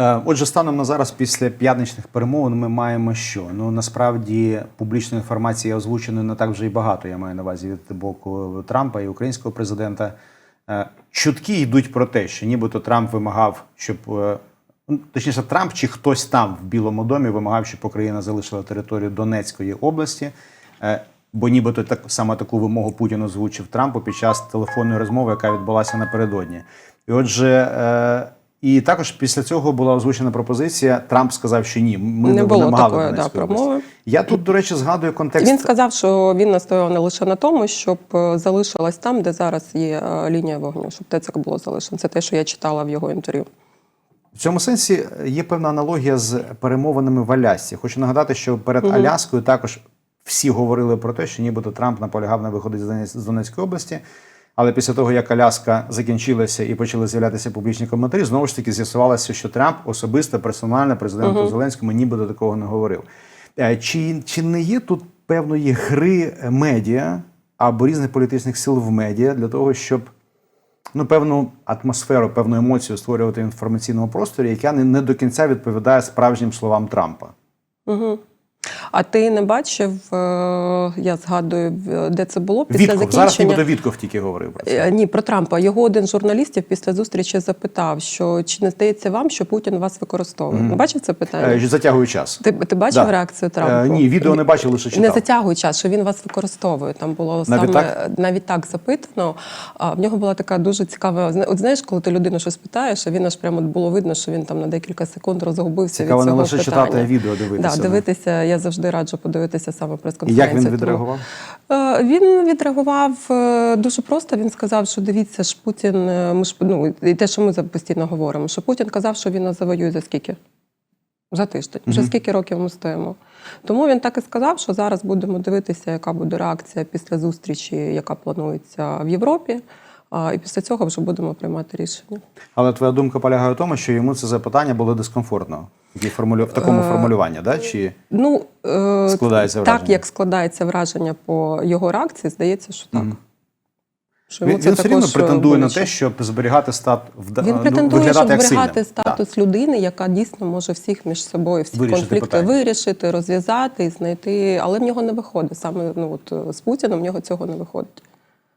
Е, Отже, станом на зараз, після п'ятничних перемовин, ми маємо що? Ну насправді публічної інформації озвучено не так вже і багато. Я маю на увазі від боку Трампа і українського президента. Е, Чутки йдуть про те, що нібито Трамп вимагав, щоб е, ну, точніше, Трамп чи хтось там в Білому домі вимагав, щоб Україна залишила територію Донецької області. Бо нібито так саме таку вимогу Путін озвучив Трампу під час телефонної розмови, яка відбулася напередодні. І отже, і також після цього була озвучена пропозиція. Трамп сказав, що ні, ми Не не було вимагали такої, да, промови. Я тут, до речі, згадую контекст. Він сказав, що він настояв не лише на тому, щоб е, залишилась там, де зараз є е, лінія вогню, щоб ТЦК було залишено. Це те, що я читала в його інтерв'ю. В цьому сенсі є певна аналогія з перемовинами в Алясці. Хочу нагадати, що перед Аляскою також всі говорили про те, що нібито Трамп наполягав на виході Донець- з Донецької області. Але після того, як Аляска закінчилася і почали з'являтися публічні коментарі, знову ж таки з'ясувалося, що Трамп особисто, персонально президенту Зеленському нібито такого не говорив. Е, Чи, чи не є тут певної гри медіа або різних політичних сил в медіа для того, щоб ну, певну атмосферу, певну емоцію створювати в інформаційному просторі, яка не, не до кінця відповідає справжнім словам Трампа. Угу. А ти не бачив, е, я згадую, де це було після Вітков. Зараз закінчення. нібито Вітков тільки говорив про це. Е, Ні, про Трампа. Його один з журналістів після зустрічі запитав, що чи не здається вам, що Путін вас використовує? Мгм. Бачив це питання? Е, Затягую час. Ти, ти бачив Да. реакцію Трампа? Е, ні, відео не бачив, лише читав. Не затягуй час, що він вас використовує. Там було Навіть саме так? навіть так запитано. А в нього була така дуже цікава. От знаєш, коли ти людину щось питаєш, а він аж прямо було видно, що він там на декілька секунд розгубився Цікаво від не лише питання. читати, а відео дивитися. Да. дивитися. Я завжди раджу подивитися саме прес-конференцію. як він відреагував? Е, Він відреагував е, дуже просто. Він сказав, що дивіться ж Путін. е, Ми ж ну і те, що ми постійно говоримо, що Путін казав, що він нас завоює за скільки? За тиждень. Вже скільки років ми стоїмо. Тому він так і сказав, що зараз будемо дивитися, яка буде реакція після зустрічі, яка планується в Європі. І після цього вже будемо приймати рішення. Але твоя думка полягає в тому, що йому це запитання було дискомфортно формулю... в такому Е, формулюванні, да? чи Ну е, Складається так, як складається враження по його реакції, здається, що так. Мгм. Що йому він, це він все рівно е, претендує на те, щоб зберігати стат вда... Він ну, претендує, щоб виглядати як зберігати статус людини, яка дійсно може всіх між собою, всі Вирішити конфлікти питання. вирішити, розв'язати і знайти. Але в нього не виходить. Саме ну от з Путіним в нього цього не виходить.